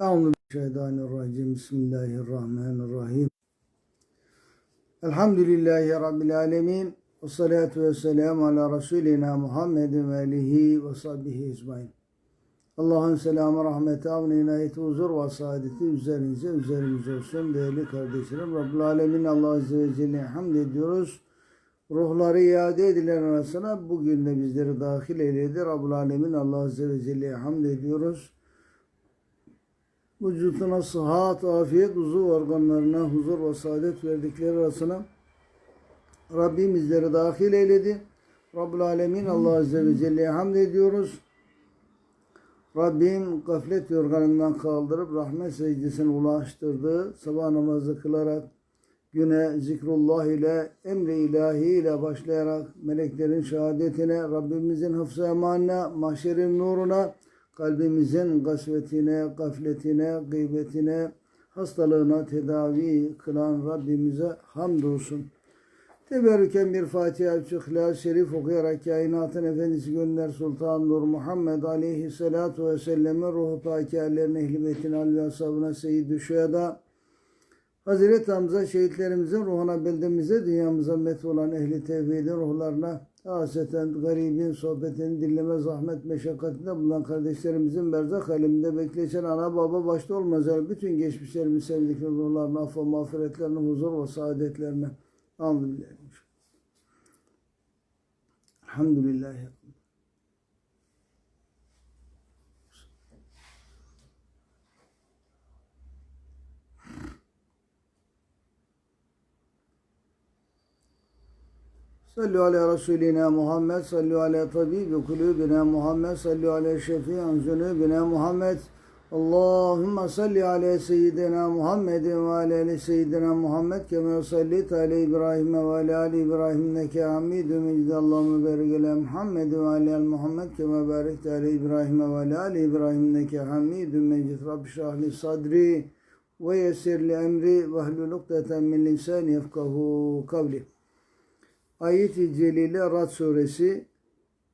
Euzubillahimineşşeytanirracim. Bismillahirrahmanirrahim. Elhamdülillahi Rabbil alemin. Ve salatu ve selamu ala Resulina Muhammedin ve alihi ve sahbihi ecmain. Allah'ın selamı, rahmeti, avni, inayeti, huzur ve saadeti üzerinize, üzerimize olsun. Değerli kardeşlerim, Rabbul Alemin Allah Azze ve Celle'ye hamd ediyoruz. Ruhları iade edilen arasına bugün de bizleri dahil eyledi. Rabbul Alemin Allah Azze ve Celle'ye hamd ediyoruz. Vücuduna sıhhat, afiyet, uzuv organlarına huzur ve saadet verdikleri arasına Rabbim bizleri dahil eyledi. Rabbul Alemin Allah Azze ve Celle'ye hamd ediyoruz. Rabbim gaflet yorganından kaldırıp rahmet secdesine ulaştırdı. Sabah namazı kılarak güne zikrullah ile emri ilahi ile başlayarak meleklerin şehadetine, Rabbimizin hıfzı emanına, mahşerin nuruna, kalbimizin gasvetine, gafletine, gıybetine, hastalığına tedavi kılan Rabbimize hamdolsun. Teberrüken bir Fatiha-i Şerif okuyarak kainatın efendisi Gönder Sultan Nur Muhammed aleyhissalatu ve sellem'in ruhu pakilerine, ehli beytin al ve ashabına, seyyid-i şüheda, Hazreti Hamza şehitlerimizin ruhuna, beldemize, dünyamıza met olan ehli tevhidin ruhlarına, haseten garibin sohbetini dinleme zahmet meşakkatinde bulunan kardeşlerimizin berzak aleminde bekleyen ana baba başta olmaz bütün geçmişlerimiz sevdikleri ruhlarına, affa mağfiretlerine, huzur ve saadetlerine. Alhamdülillah. Elhamdülillah. Sallu ala Resulina Muhammed, sallu ala tabibi kulubina Muhammed, sallu ala şefi'an zunubina Muhammed. Allahümme salli ala seyyidina Muhammedin ve ala ali seyyidina Muhammed kema sallit ala İbrahim ve ala ali İbrahim neke hamidun mecid Allahümme barik ala Muhammed ve ala ali Muhammed kema barekte ala İbrahim ve ala ali İbrahim neke hamidun mecid Rabbi şrahli sadri ve yessir emri ve hlul ukdeten min lisani yefkahu kavli. Ayet-i Celile Rad suresi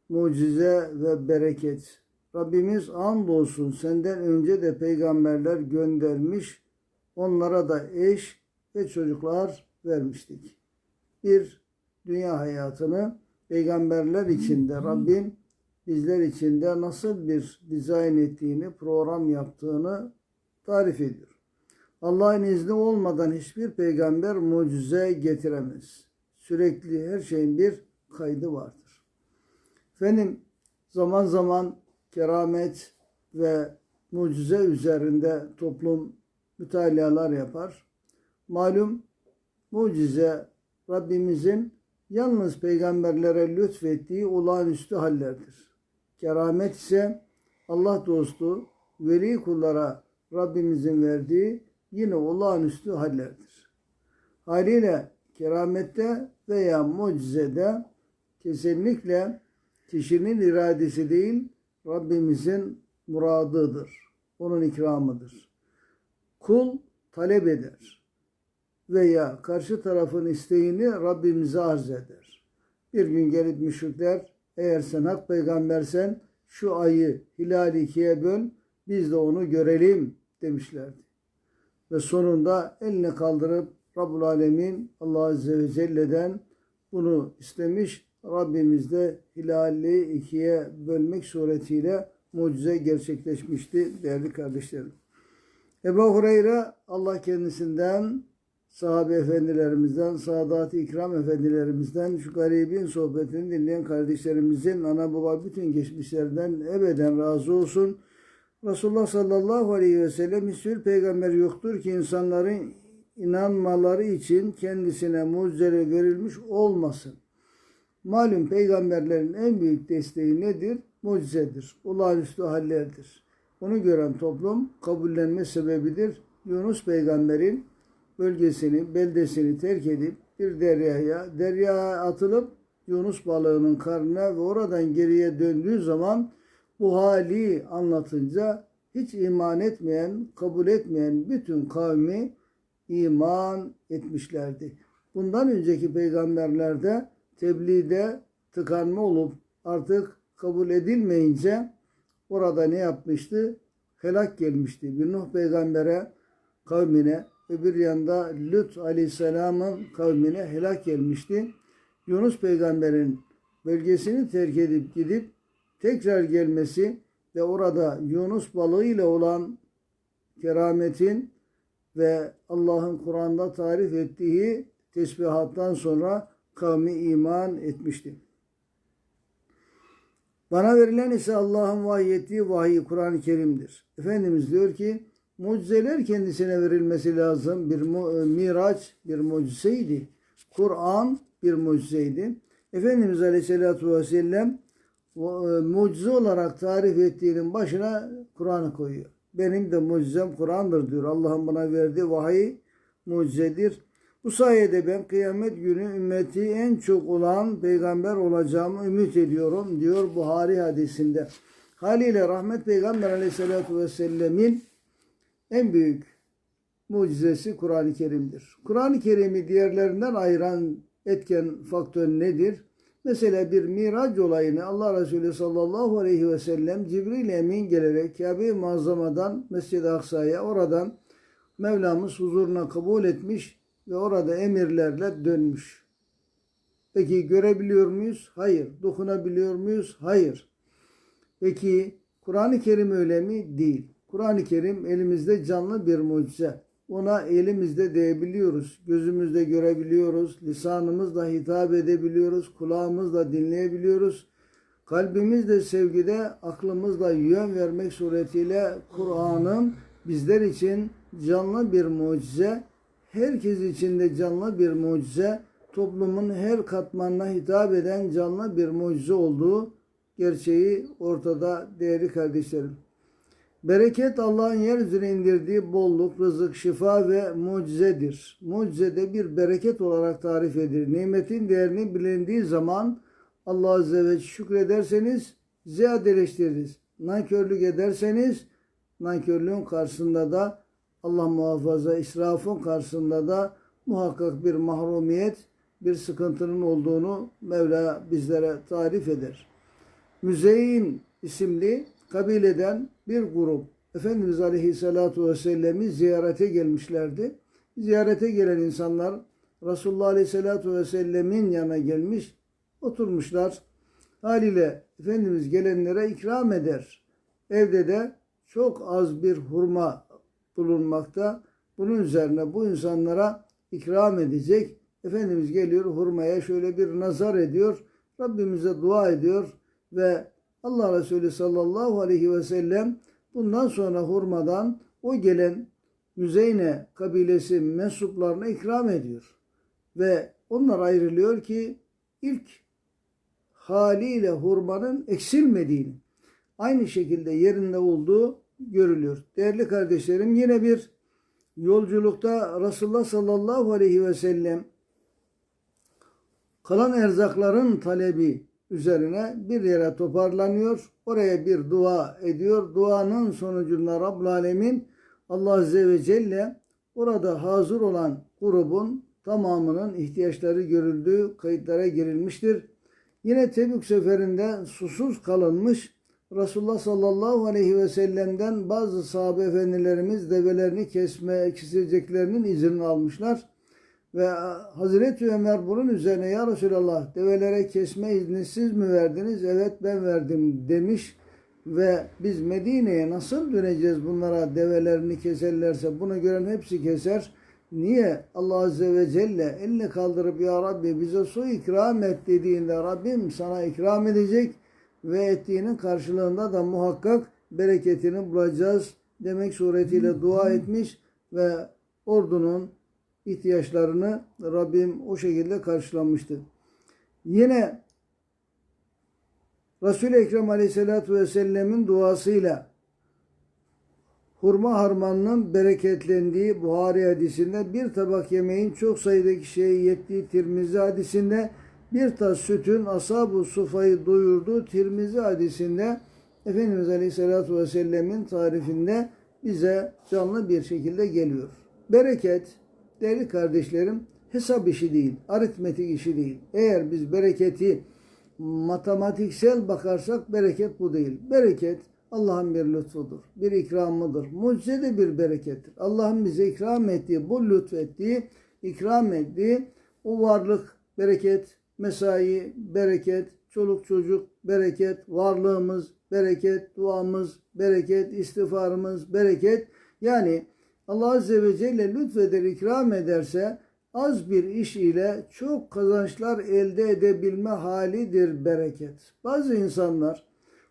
mucize ve bereket. Rabbimiz andolsun senden önce de peygamberler göndermiş, onlara da eş ve çocuklar vermiştik. Bir dünya hayatını peygamberler içinde Rabbim bizler içinde nasıl bir dizayn ettiğini, program yaptığını tarif ediyor. Allah'ın izni olmadan hiçbir peygamber mucize getiremez. Sürekli her şeyin bir kaydı vardır. Efendim zaman zaman keramet ve mucize üzerinde toplum mütalalar yapar. Malum mucize Rabbimizin yalnız peygamberlere lütfettiği olağanüstü hallerdir. Keramet ise Allah dostu, veli kullara Rabbimizin verdiği yine olağanüstü hallerdir. Haliyle keramette veya mucizede kesinlikle kişinin iradesi değil, Rabbimizin muradıdır. Onun ikramıdır. Kul talep eder veya karşı tarafın isteğini Rabbimize arz eder. Bir gün gelip müşrikler eğer sen hak peygambersen şu ayı hilal ikiye böl biz de onu görelim demişlerdi. Ve sonunda eline kaldırıp Rabbul Alemin Allah Azze ve Celle'den bunu istemiş. Rabbimiz de hilali ikiye bölmek suretiyle mucize gerçekleşmişti değerli kardeşlerim. Ebu Hureyre Allah kendisinden sahabe efendilerimizden, Sadat-ı İkram efendilerimizden şu garibin sohbetini dinleyen kardeşlerimizin ana baba bütün geçmişlerden ebeden razı olsun. Resulullah sallallahu aleyhi ve sellem hiçbir peygamber yoktur ki insanların inanmaları için kendisine mucizeler verilmiş olmasın. Malum peygamberlerin en büyük desteği nedir? Mucizedir. Olağanüstü hallerdir. Onu gören toplum kabullenme sebebidir. Yunus peygamberin bölgesini, beldesini terk edip bir deryaya, deryaya atılıp Yunus balığının karnına ve oradan geriye döndüğü zaman bu hali anlatınca hiç iman etmeyen, kabul etmeyen bütün kavmi iman etmişlerdi. Bundan önceki peygamberlerde tebliğde tıkanma olup artık kabul edilmeyince orada ne yapmıştı? helak gelmişti. Bir Nuh peygambere kavmine öbür yanda Lut aleyhisselamın kavmine helak gelmişti. Yunus peygamberin bölgesini terk edip gidip tekrar gelmesi ve orada Yunus balığıyla olan kerametin ve Allah'ın Kur'an'da tarif ettiği tesbihattan sonra kavmi iman etmişti. Bana verilen ise Allah'ın vahyettiği vahiy Kur'an-ı Kerim'dir. Efendimiz diyor ki mucizeler kendisine verilmesi lazım. Bir mu- miraç bir mucizeydi. Kur'an bir mucizeydi. Efendimiz Aleyhisselatü Vesselam e, mucize olarak tarif ettiğinin başına Kur'an'ı koyuyor. Benim de mucizem Kur'an'dır diyor. Allah'ın bana verdiği vahiy mucizedir. Bu sayede ben kıyamet günü ümmeti en çok olan peygamber olacağımı ümit ediyorum diyor Buhari hadisinde. Haliyle rahmet peygamber aleyhissalatü vesselam'in en büyük mucizesi Kur'an-ı Kerim'dir. Kur'an-ı Kerim'i diğerlerinden ayıran etken faktör nedir? Mesela bir miraç olayını Allah Resulü sallallahu aleyhi ve sellem Cibril Emin gelerek Kabe-i Muazzama'dan Mescid-i Aksa'ya oradan Mevlamız huzuruna kabul etmiş ve orada emirlerle dönmüş. Peki görebiliyor muyuz? Hayır. Dokunabiliyor muyuz? Hayır. Peki Kur'an-ı Kerim öyle mi? Değil. Kur'an-ı Kerim elimizde canlı bir mucize. Ona elimizde değebiliyoruz, gözümüzde görebiliyoruz, lisanımızla hitap edebiliyoruz, kulağımızla dinleyebiliyoruz. Kalbimizle sevgide, aklımızla yön vermek suretiyle Kur'an'ın bizler için canlı bir mucize, herkes için de canlı bir mucize, toplumun her katmanına hitap eden canlı bir mucize olduğu gerçeği ortada değerli kardeşlerim. Bereket Allah'ın yeryüzüne indirdiği bolluk, rızık, şifa ve mucizedir. Mucize de bir bereket olarak tarif edilir. Nimetin değerini bilindiği zaman Allah Azze ve şükrederseniz ziyadeleştiririz. Nankörlük ederseniz nankörlüğün karşısında da Allah muhafaza israfın karşısında da muhakkak bir mahrumiyet, bir sıkıntının olduğunu Mevla bizlere tarif eder. Müzeyin isimli kabileden bir grup Efendimiz Aleyhisselatü Vesselam'ı ziyarete gelmişlerdi. Ziyarete gelen insanlar Resulullah Aleyhisselatü Vesselam'ın yanına gelmiş, oturmuşlar. Haliyle Efendimiz gelenlere ikram eder. Evde de çok az bir hurma bulunmakta. Bunun üzerine bu insanlara ikram edecek. Efendimiz geliyor hurmaya şöyle bir nazar ediyor. Rabbimize dua ediyor ve Allah Resulü sallallahu aleyhi ve sellem bundan sonra hurmadan o gelen Müzeyne kabilesi mensuplarına ikram ediyor. Ve onlar ayrılıyor ki ilk haliyle hurmanın eksilmediğini, aynı şekilde yerinde olduğu görülüyor. Değerli kardeşlerim yine bir yolculukta Resulullah sallallahu aleyhi ve sellem kalan erzakların talebi üzerine bir yere toparlanıyor. Oraya bir dua ediyor. Duanın sonucunda Rabbul Alemin Allah Azze ve Celle orada hazır olan grubun tamamının ihtiyaçları görüldüğü kayıtlara girilmiştir. Yine Tebük seferinde susuz kalınmış Resulullah sallallahu aleyhi ve sellem'den bazı sahabe efendilerimiz develerini kesme, keseceklerinin iznini almışlar. Ve Hazreti Ömer bunun üzerine ya Resulallah develere kesme izni siz mi verdiniz? Evet ben verdim demiş. Ve biz Medine'ye nasıl döneceğiz bunlara develerini keserlerse bunu gören hepsi keser. Niye Allah Azze ve Celle elini kaldırıp ya Rabbi bize su ikram et dediğinde Rabbim sana ikram edecek ve ettiğinin karşılığında da muhakkak bereketini bulacağız demek suretiyle dua etmiş ve ordunun ihtiyaçlarını Rabbim o şekilde karşılamıştı. Yine Resul-i Ekrem Aleyhisselatü Vesselam'ın duasıyla hurma harmanının bereketlendiği Buhari hadisinde bir tabak yemeğin çok sayıda kişiye yettiği Tirmizi hadisinde bir tas sütün ashab-ı sufayı doyurduğu Tirmizi hadisinde Efendimiz Aleyhisselatü Vesselam'ın tarifinde bize canlı bir şekilde geliyor. Bereket, değerli kardeşlerim, hesap işi değil, aritmetik işi değil. Eğer biz bereketi matematiksel bakarsak bereket bu değil. Bereket Allah'ın bir lütfudur, bir ikramıdır, mucize bir berekettir. Allah'ın bize ikram ettiği, bu lütfettiği, ikram ettiği o varlık, bereket, mesai, bereket, çoluk çocuk, bereket, varlığımız, bereket, duamız, bereket, istiğfarımız, bereket. Yani Allah Azze ve Celle lütfeder, ikram ederse az bir iş ile çok kazançlar elde edebilme halidir bereket. Bazı insanlar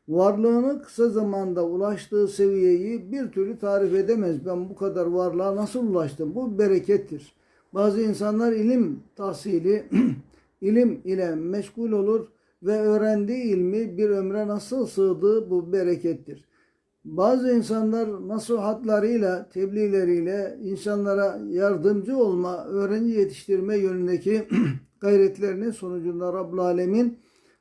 varlığını kısa zamanda ulaştığı seviyeyi bir türlü tarif edemez. Ben bu kadar varlığa nasıl ulaştım? Bu berekettir. Bazı insanlar ilim tahsili, ilim ile meşgul olur ve öğrendiği ilmi bir ömre nasıl sığdığı bu berekettir. Bazı insanlar nasihatlarıyla, tebliğleriyle insanlara yardımcı olma, öğrenci yetiştirme yönündeki gayretlerinin sonucunda Rabbul Alemin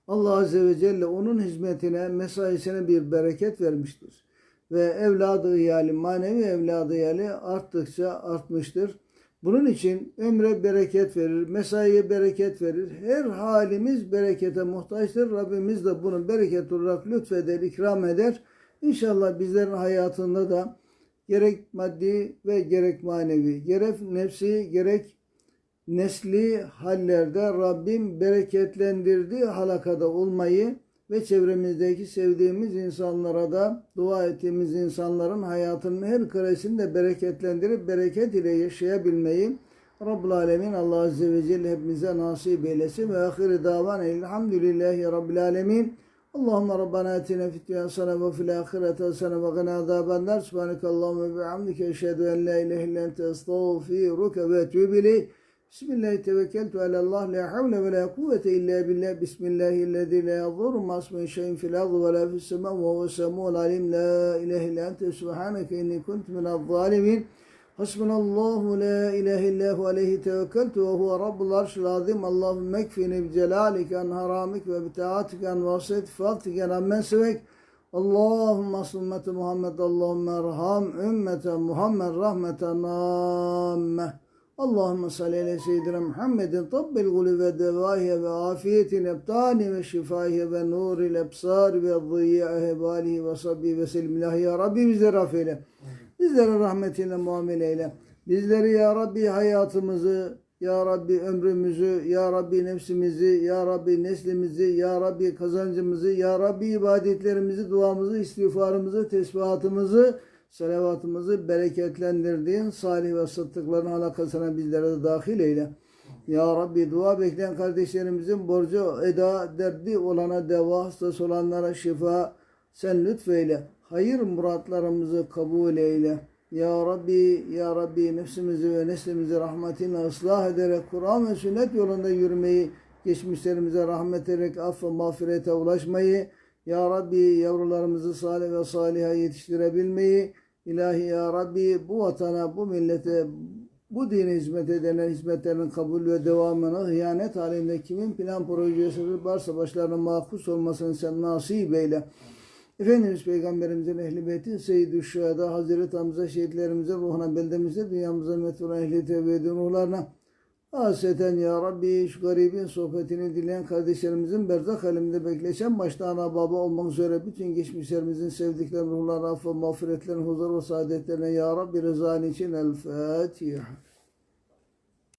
Allah Azze ve Celle onun hizmetine, mesaisine bir bereket vermiştir. Ve evladı iyali, manevi evladı iyali arttıkça artmıştır. Bunun için ömre bereket verir, mesaiye bereket verir. Her halimiz berekete muhtaçtır. Rabbimiz de bunu bereket olarak lütfeder, ikram eder. İnşallah bizlerin hayatında da gerek maddi ve gerek manevi, gerek nefsi, gerek nesli hallerde Rabbim bereketlendirdiği halakada olmayı ve çevremizdeki sevdiğimiz insanlara da dua ettiğimiz insanların hayatının her karesini bereketlendirip bereket ile yaşayabilmeyi Rabbul Alemin Allah Azze ve Celle hepimize nasip eylesin ve ahire davan elhamdülillahi Rabbil Alemin. Allahümme Rabbana fid dünya hasene ve fil ahireti hasene ve gına azaben nar. Subhaneke Allahümme bihamdike eşhedü en la ilahe illa ente estağfiruke ve etûbü ileyh. Bismillahi tevekkeltu alallah la havle ve la kuvvete illa billah. Bismillahillezî la yadurru ma ismin şeyin fil ardı ve la fis semâ ve huve semûl alim. La ilahe illa ente subhaneke inni kuntu minel zalimin. Hasbunallahu la ilahe illahu aleyhi tevekkeltu ve huve rabbul arşil azim. Allahümme ekfini bi celalike an haramik ve bi taatike an vasiyet faktike an men sevek. Allahümme asl ümmeti Muhammed Allahümme erham ümmete Muhammed rahmeten namme. Allahümme salli ala seyyidina Muhammedin tabbil gulü ve devahiye ve afiyetin ebtani ve şifaiye ve nuril ebsari ve zıyyahe balihi ve sabbi ve selim ya Rabbi bizleri affeyle. Bizlere rahmetinle muamele eyle. Bizleri ya Rabbi hayatımızı, ya Rabbi ömrümüzü, ya Rabbi nefsimizi, ya Rabbi neslimizi, ya Rabbi kazancımızı, ya Rabbi ibadetlerimizi, duamızı, istiğfarımızı, tesbihatımızı, salavatımızı bereketlendirdiğin salih ve sıddıkların halakasına bizlere de dahil eyle. Ya Rabbi dua bekleyen kardeşlerimizin borcu eda derdi olana deva hastası olanlara şifa sen lütfeyle. Hayır muratlarımızı kabul eyle. Ya Rabbi, Ya Rabbi nefsimizi ve neslimizi rahmetinle ıslah ederek Kur'an ve sünnet yolunda yürümeyi, geçmişlerimize rahmet ederek aff ve mağfirete ulaşmayı, Ya Rabbi yavrularımızı salih ve saliha yetiştirebilmeyi, İlahi Ya Rabbi bu vatana, bu millete, bu dine hizmet edenler hizmetlerinin kabul ve devamını hıyanet halinde kimin plan projesi varsa başlarına mahpus olmasını sen nasip eyle. Efendimiz Peygamberimizin ehli beyti Seyyid-i Şuhada Hazreti Hamza şehitlerimizin ruhuna beldemizde dünyamıza metfura ehli tevbe ruhlarına Haseten ya Rabbi şu garibin sohbetini dileyen kardeşlerimizin berzak aleminde bekleşen başta ana baba olmak üzere bütün geçmişlerimizin sevdikleri ruhlarına affı mağfiretlerin huzur ve saadetlerine ya Rabbi rızan için El Fatiha.